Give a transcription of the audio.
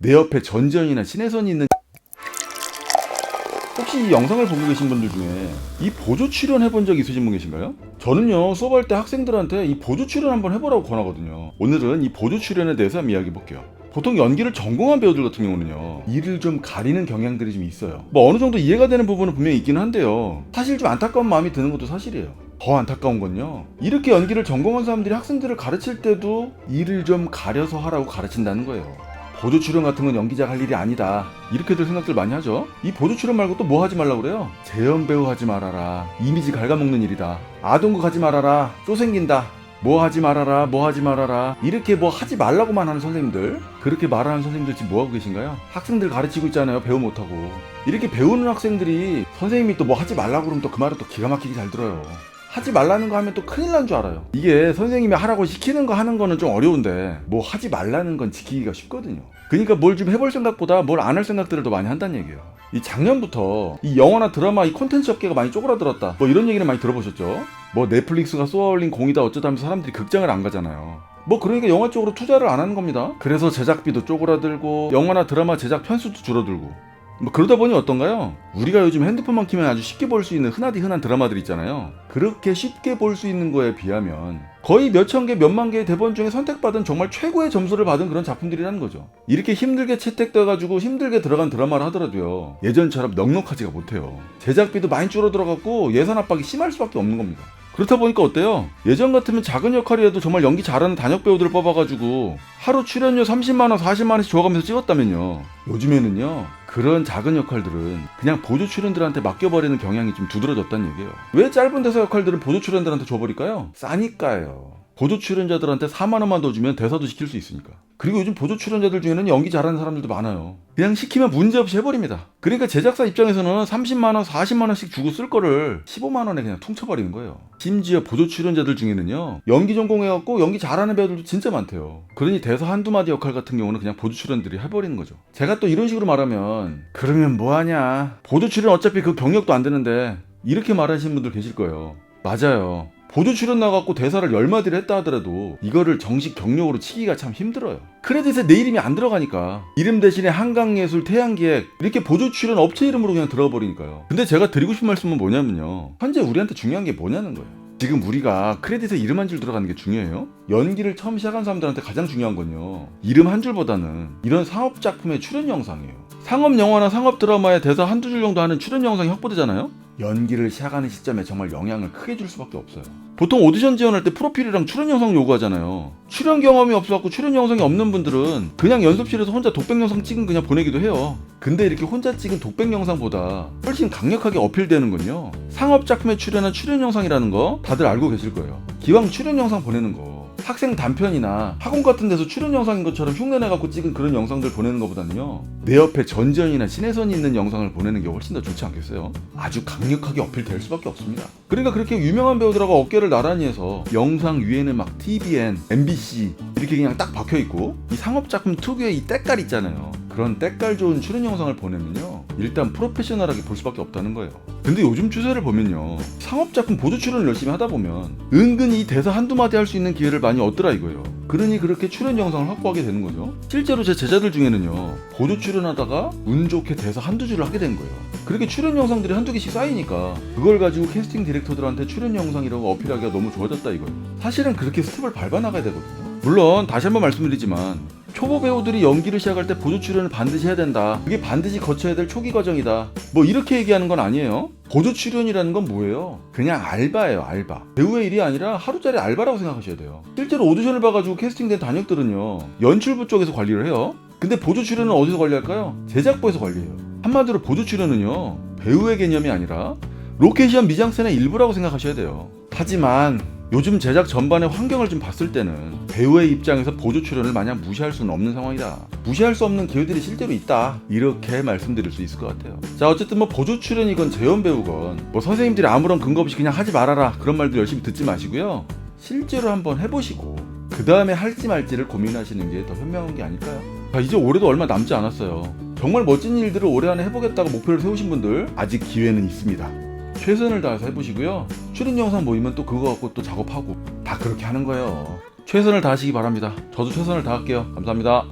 내 옆에 전지현이나 신혜선이 있는 혹시 이 영상을 보고 계신 분들 중에 이 보조 출연 해본 적 있으신 분 계신가요? 저는요 수업할 때 학생들한테 이 보조 출연 한번 해보라고 권하거든요. 오늘은 이 보조 출연에 대해서 한번 이야기해 볼게요. 보통 연기를 전공한 배우들 같은 경우는요 이를 좀 가리는 경향들이 좀 있어요. 뭐 어느 정도 이해가 되는 부분은 분명히 있기는 한데요. 사실 좀 안타까운 마음이 드는 것도 사실이에요. 더 안타까운 건요. 이렇게 연기를 전공한 사람들이 학생들을 가르칠 때도 이를 좀 가려서 하라고 가르친다는 거예요. 보조 출연 같은 건 연기자가 할 일이 아니다. 이렇게들 생각들 많이 하죠. 이 보조 출연 말고 또 뭐 하지 말라고 그래요? 재연 배우 하지 말아라. 이미지 갉아먹는 일이다. 아동극 하지 말아라. 또 생긴다. 뭐 하지 말아라. 뭐 하지 말아라. 이렇게 뭐 하지 말라고만 하는 선생님들. 그렇게 말하는 선생님들 지금 뭐 하고 계신가요? 학생들 가르치고 있잖아요. 배우 못하고. 이렇게 배우는 학생들이 선생님이 또 뭐 하지 말라고 그러면 또 그 말을 또 기가 막히게 잘 들어요. 하지 말라는 거 하면 또 큰일 난 줄 알아요. 이게 선생님이 하라고 시키는 거 하는 거는 좀 어려운데 뭐 하지 말라는 건 지키기가 쉽거든요. 그러니까 뭘 좀 해볼 생각보다 뭘 안 할 생각들을 더 많이 한다는 얘기예요. 이 작년부터 이 영화나 드라마 이 콘텐츠 업계가 많이 쪼그라들었다. 뭐 이런 얘기는 많이 들어보셨죠? 뭐 넷플릭스가 쏘아올린 공이다 어쩌다 하면서 사람들이 극장을 안 가잖아요. 뭐 그러니까 영화 쪽으로 투자를 안 하는 겁니다. 그래서 제작비도 쪼그라들고 영화나 드라마 제작 편수도 줄어들고 뭐 그러다 보니 어떤가요? 우리가 요즘 핸드폰만 키면 아주 쉽게 볼 수 있는 흔하디 흔한 드라마들 있잖아요. 그렇게 쉽게 볼 수 있는 거에 비하면 거의 몇천 개, 몇만 개의 대본 중에 선택받은 정말 최고의 점수를 받은 그런 작품들이라는 거죠. 이렇게 힘들게 채택돼가지고 힘들게 들어간 드라마를 하더라도요. 예전처럼 넉넉하지가 못해요. 제작비도 많이 줄어들어갖고 예산 압박이 심할 수밖에 없는 겁니다. 그렇다 보니까 어때요? 예전 같으면 작은 역할이라도 정말 연기 잘하는 단역 배우들을 뽑아가지고 하루 출연료 30만원, 40만원씩 줘가면서 찍었다면요. 요즘에는요, 그런 작은 역할들은 그냥 보조 출연들한테 맡겨버리는 경향이 좀 두드러졌다는 얘기예요. 왜 짧은 대사 역할들은 보조 출연들한테 줘버릴까요? 싸니까요. 보조 출연자들한테 4만 원만 더 주면 대사도 시킬 수 있으니까. 그리고 요즘 보조 출연자들 중에는 연기 잘하는 사람들도 많아요. 그냥 시키면 문제없이 해버립니다. 그러니까 제작사 입장에서는 30만 원, 40만 원씩 주고 쓸 거를 15만 원에 그냥 퉁쳐버리는 거예요. 심지어 보조 출연자들 중에는요, 연기 전공해갖고 연기 잘하는 배우들도 진짜 많대요. 그러니 대사 한두 마디 역할 같은 경우는 그냥 보조 출연들이 해버리는 거죠. 제가 또 이런 식으로 말하면 그러면 뭐하냐? 보조 출연 어차피 그 경력도 안 되는데 이렇게 말하시는 분들 계실 거예요. 맞아요. 보조 출연 나갖고 대사를 열 마디를 했다 하더라도 이거를 정식 경력으로 치기가 참 힘들어요. 크레딧에 내 이름이 안 들어가니까 이름 대신에 한강예술, 태양기획 이렇게 보조 출연 업체 이름으로 그냥 들어가 버리니까요. 근데 제가 드리고 싶은 말씀은 뭐냐면요. 현재 우리한테 중요한 게 뭐냐는 거예요. 지금 우리가 크레딧에 이름 한 줄 들어가는 게 중요해요? 연기를 처음 시작한 사람들한테 가장 중요한 건요. 이름 한 줄보다는 이런 상업 작품의 출연 영상이에요. 상업 영화나 상업 드라마에 대사 한두 줄 정도 하는 출연 영상이 확보되잖아요? 연기를 시작하는 시점에 정말 영향을 크게 줄 수밖에 없어요. 보통 오디션 지원할 때 프로필이랑 출연 영상 요구하잖아요. 출연 경험이 없어갖고 출연 영상이 없는 분들은 그냥 연습실에서 혼자 독백 영상 찍은 그냥 보내기도 해요. 근데 이렇게 혼자 찍은 독백 영상보다 훨씬 강력하게 어필되는 건요. 상업 작품에 출연한 출연 영상이라는 거 다들 알고 계실 거예요. 기왕 출연 영상 보내는 거 학생 단편이나 학원 같은 데서 출연 영상인 것처럼 흉내내갖고 찍은 그런 영상들 보내는 것보다는요 내 옆에 전지현이나 신혜선이 있는 영상을 보내는 게 훨씬 더 좋지 않겠어요? 아주 강력하게 어필될 수밖에 없습니다 그러니까 그렇게 유명한 배우들하고 어깨를 나란히 해서 영상 위에는 막 TVN, MBC 이렇게 그냥 딱 박혀있고 이 상업작품 특유의 이 때깔 있잖아요 그런 때깔 좋은 출연 영상을 보내면요 일단 프로페셔널하게 볼 수밖에 없다는 거예요. 근데 요즘 추세를 보면요. 상업작품 보조 출연을 열심히 하다 보면 은근히 이 대사 한두 마디 할 수 있는 기회를 많이 얻더라 이거예요. 그러니 그렇게 출연 영상을 확보하게 되는 거죠. 실제로 제 제자들 중에는요. 보조 출연하다가 운 좋게 대사 한두 줄을 하게 된 거예요. 그렇게 출연 영상들이 한두 개씩 쌓이니까 그걸 가지고 캐스팅 디렉터들한테 출연 영상이라고 어필하기가 너무 좋아졌다 이거예요. 사실은 그렇게 스텝을 밟아 나가야 되거든요. 물론 다시 한번 말씀드리지만 초보 배우들이 연기를 시작할 때 보조 출연을 반드시 해야 된다. 그게 반드시 거쳐야 될 초기 과정이다. 뭐 이렇게 얘기하는 건 아니에요. 보조 출연이라는 건 뭐예요? 그냥 알바예요, 알바. 배우의 일이 아니라 하루짜리 알바라고 생각하셔야 돼요. 실제로 오디션을 봐가지고 캐스팅된 단역들은요, 연출부 쪽에서 관리를 해요. 근데 보조 출연은 어디서 관리할까요? 제작부에서 관리해요. 한마디로 보조 출연은요, 배우의 개념이 아니라 로케이션 미장센의 일부라고 생각하셔야 돼요. 하지만 요즘 제작 전반의 환경을 좀 봤을 때는 배우의 입장에서 보조 출연을 마냥 무시할 수는 없는 상황이다. 무시할 수 없는 기회들이 실제로 있다. 이렇게 말씀드릴 수 있을 것 같아요. 자, 어쨌든 뭐 보조 출연이건 재연 배우건 뭐 선생님들이 아무런 근거 없이 그냥 하지 말아라 그런 말들 열심히 듣지 마시고요. 실제로 한번 해보시고 그 다음에 할지 말지를 고민하시는 게 더 현명한 게 아닐까요? 자, 이제 올해도 얼마 남지 않았어요. 정말 멋진 일들을 올해 안에 해보겠다고 목표를 세우신 분들 아직 기회는 있습니다. 최선을 다해서 해보시고요. 출연 영상 모이면 또 그거 갖고 또 작업하고 다 그렇게 하는 거예요. 최선을 다하시기 바랍니다. 저도 최선을 다할게요. 감사합니다.